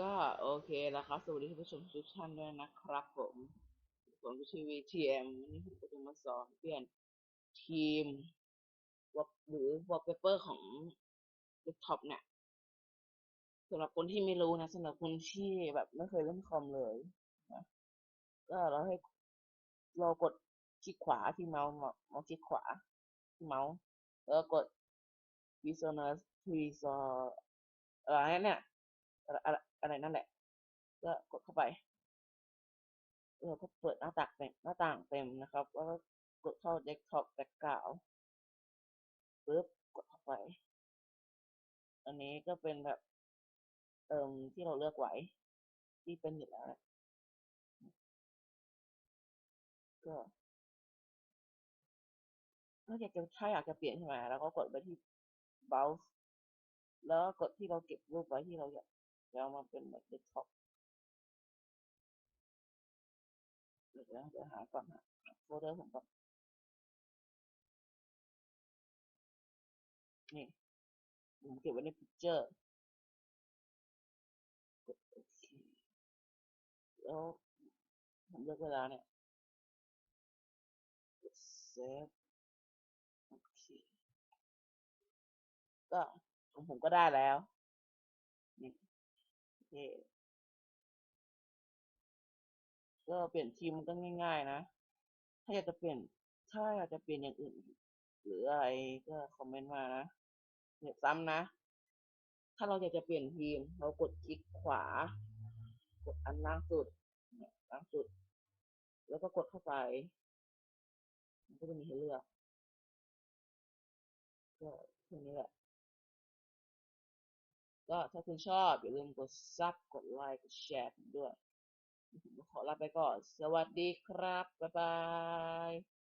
ก็โอเคแล้วครับสวัสดีท่านผู้ชมทุกท่านด้วยนะครับผม ผมก็ชื่อ VTM วันนี้ผมก็จะมาสอนเปลี่ยนทีมวหรือ wallpaper ของ desktop เนี่ยสำหรับคนที่ไม่รู้นะสำหรับคนที่แบบไม่เคยเล่นคอมเลยนะก็เราให้เรากดคลิกขวาที่เมาส์เมาส์คลิกขวาที่เมาส์แล้วก็กด visual visual อะไรเนี่ย อะไรอะไรนั่นแหละ ก็กดเข้าไปเราก็เปิดหน้าต่างเต็มหน้าต่างเต็มนะครับ แล้วก็กดเข้า desktop background ปึ๊บกดเข้าไป อันนี้ก็เป็นแบบเอ่มที่เราเลือกไว้ ที่เป็นอยู่แล้วก็ถ้าอยากจะถ้าอยากจะเปลี่ยนใช่ไหมแล้วก็กดไปที่ browse แล้วกดที่เราเก็บรูปไว้ที่เราอยาก จะเอามาเป็นแบบเดสก์ท็อปเดี๋ยวนะเดี๋ยวหาก่อนหาโฟลเดอร์ผมก่อนนี่ผมเก็บไว้ในพิกเจอร์โอเคแล้วผมเลือกเวลาเนี่ยกดเซฟโอเคก็ของผมก็ได้แล้วนี่ เค ก็เปลี่ยนทีมมันก็ง่าย ๆ นะ ถ้าอยากจะเปลี่ยน ถ้าอยากจะเปลี่ยนอย่างอื่น หรืออะไรก็คอมเมนต์มานะเนี่ยซ้ำนะ ถ้าเราอยากจะเปลี่ยนทีม เรากดคลิกขวา กดอันล่างสุดเนี่ยล่างสุด แล้วก็กดเข้าไป มันก็จะมีให้เลือก ก็แค่นี้แหละ ก็ถ้าคุณชอบ อย่าลืมกดซับกดไลค์กดแชร์ด้วย ขอลาไปก่อน สวัสดีครับ บ๊ายบาย